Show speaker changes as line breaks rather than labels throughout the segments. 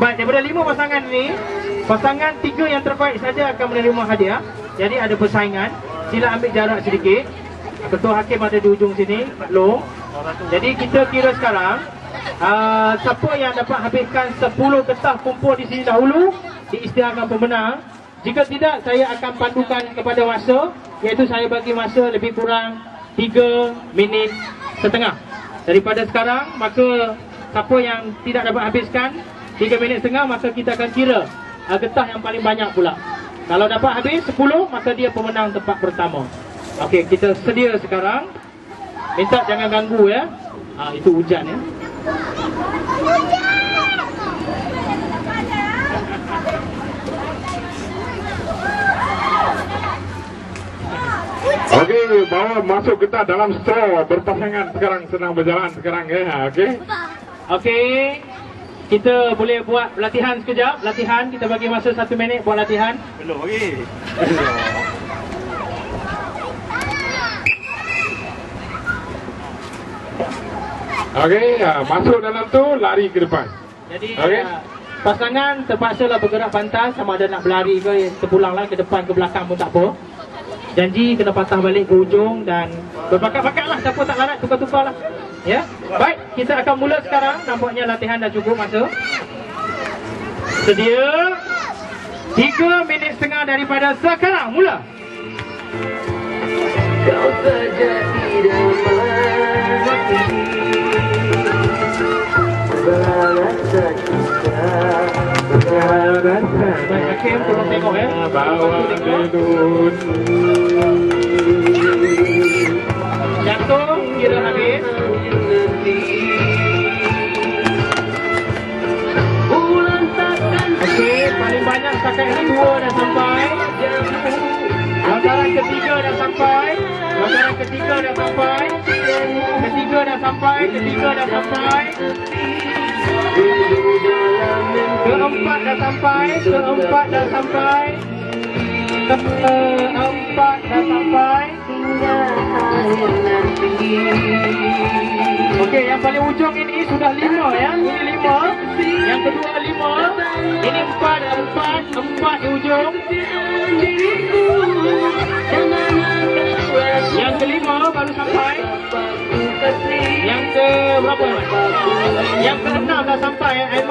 Baik, daripada lima pasangan ni, pasangan tiga yang terbaik saja akan menerima hadiah. Jadi ada persaingan. Sila ambil jarak sedikit. Ketua Hakim ada di ujung sini, Long. Jadi kita kira sekarang, uh, siapa yang dapat habiskan 10 getah kumpul di sini dahulu, diisytiharkan pemenang. Jika tidak, saya akan pandukan kepada masa, iaitu saya bagi masa lebih kurang 3 minit setengah. Daripada sekarang, maka siapa yang tidak dapat habiskan 3 minit setengah, maka kita akan kira uh, getah yang paling banyak pula. Kalau dapat habis 10, maka dia pemenang tempat pertama. Okey, kita sedia sekarang. Minta jangan ganggu ya. Ah itu hujan ya.
Okey, bawa masuk kita dalam straw berpasangan sekarang sedang berjalan sekarang ya. Okey.
Okey. Kita boleh buat latihan sekejap. Latihan kita bagi masa satu minit buat latihan.
Belum lagi.
Okey, ah, masuk dalam tu lari ke depan.
Jadi
Okey.
uh, pasangan terpaksalah bergerak pantas sama ada nak berlari ke terpulanglah ke depan ke belakang pun tak apa. Janji kena patah balik ke ujung dan berbakat-bakat lah siapa tak larat tukar-tukar lah. Ya. Baik, kita akan mula sekarang. Nampaknya latihan dah cukup masa. Sedia. 3 minit setengah daripada sekarang. Mula.
Kau saja idaman hati Berasa kita Berasa
Baik, Hakim tolong tengok ya.
Bawa
Bantu tengok.
bedun.
Jantung kira habis. Banyak setakat ini dua dah sampai. Lantaran ketiga dah sampai. Ketiga dah sampai. Ketiga dah sampai. Ketiga dah sampai. Keempat dah sampai. Keempat dah sampai. Keempat dah sampai. Okey, yang paling ujung ini sudah lima ya. Ini lima. Yang kedua lima. Ini empat, empat, empat di ujung. Yang kelima baru sampai. Yang ke berapa? Yang keenam dah sampai. eh.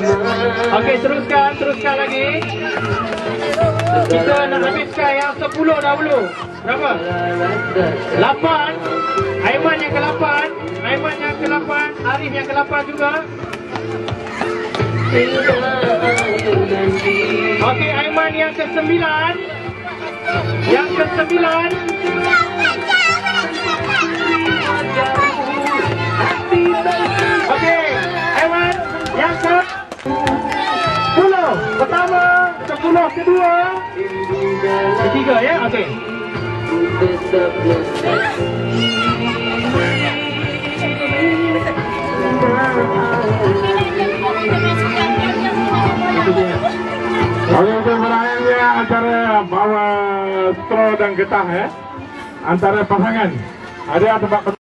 Okey, teruskan, teruskan lagi. Kita nak habiskan yang 10 dahulu. Berapa? 8. Aiman yang ke-8. Aiman yang ke-8. Arif yang ke-8 juga. Okey, Aiman yang ke-9. Yang ke-9. Kedua. Ketiga ya, okey.
Okey, untuk berakhirnya antara bawa straw dan getah ya. Antara pasangan. Ada tempat